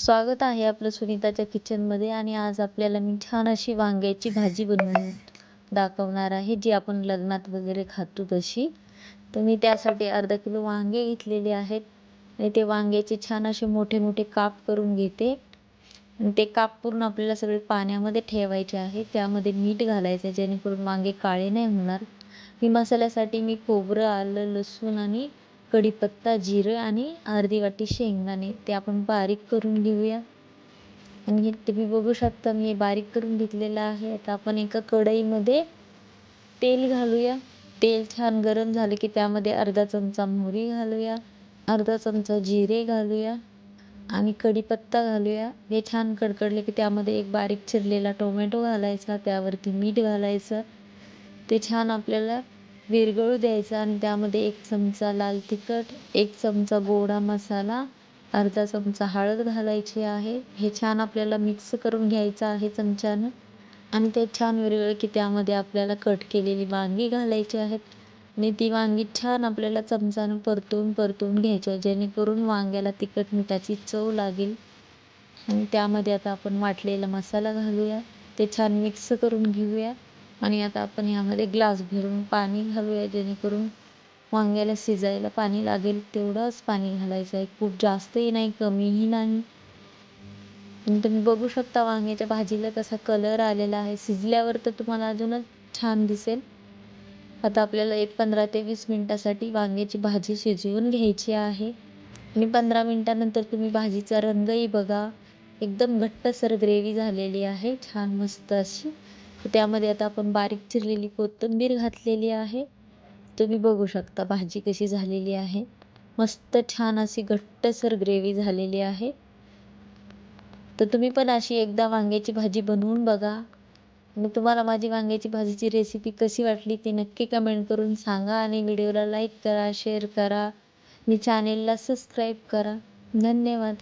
स्वागत आहे आपलं सुनीताच्या किचनमध्ये आणि आज आपल्याला मी छान अशी वांग्याची भाजी बनवून दाखवणार आहे जी आपण लग्नात वगैरे खातो तशी. तर मी त्यासाठी अर्धा किलो वांगे घेतलेले आहेत आणि ते वांग्याचे छान असे मोठे मोठे काप करून घेते. आणि ते काप करून आपल्याला सगळे पाण्यामध्ये ठेवायचे आहे त्यामध्ये मीठ घालायचं आहे जेणेकरून वांगे काळे नाही होणार. मी मसाल्यासाठी मी खोबरं आलं लसूण आणि कढीपत्ता जिरं आणि अर्धी वाटी शेंगदाणे. ते आपण बारीक करून घेऊया. आणि हे तुम्ही बघू शकता मी बारीक करून घेतलेलं आहे. आता आपण एका कढईमध्ये तेल घालूया. तेल छान गरम झाले की त्यामध्ये अर्धा चमचा मोहरी घालूया. अर्धा चमचा जिरे घालूया. आणि कढीपत्ता घालूया. हे छान कडकडले की त्यामध्ये एक बारीक चिरलेला टोमॅटो घालायचा त्यावरती मीठ घालायचं. ते छान आपल्याला विरघळू द्यायचं आणि त्यामध्ये एक चमचा लाल तिखट एक चमचा गोडा मसाला अर्धा चमचा हळद घालायची आहे. हे छान आपल्याला मिक्स करून घ्यायचं आहे चमच्यानं. आणि ते छान विरघळ की त्यामध्ये आपल्याला कट केलेली वांगी घालायची आहेत. आणि ती वांगी छान आपल्याला चमचानं परतून परतून घ्यायची आहे. जेणेकरून वांग्याला तिखट मिठाची चव लागेल. आणि त्यामध्ये आता आपण वाटलेला मसाला घालूया. ते छान मिक्स करून घेऊया. आणि आता आपण यामध्ये ग्लास भरून पाणी घालूया जेणेकरून वांग्याला शिजायला पाणी लागेल. तेवढंच पाणी घालायचं आहे. खूप जास्तही नाही कमीही नाही. तुम्ही बघू शकता वांग्याच्या भाजीला कसा कलर आलेला आहे. शिजल्यावर तर तुम्हाला अजूनच छान दिसेल. आता आपल्याला एक पंधरा ते वीस मिनटासाठी वांग्याची भाजी शिजवून घ्यायची आहे. आणि पंधरा मिनटानंतर तुम्ही भाजीचा रंगही बघा. एकदम घट्टसर ग्रेव्ही झालेली आहे. छान मस्त अशी. त्यामध्ये आता आपण बारीक चिरलेली कोथिंबीर घातलेली आहे. तुम्ही बघू शकता भाजी कशी झालेली आहे. मस्त छान अशी घट्टसर ग्रेव्ही झालेली आहे. तर तुम्ही पण अशी एकदा वांग्याची भाजी बनवून बघा. आणि तुम्हाला माझी वांग्याची भाजीची रेसिपी कशी वाटली ती नक्की कमेंट करून सांगा आणि व्हिडिओला लाईक करा शेअर करा. मी चॅनेलला सबस्क्राईब करा. धन्यवाद.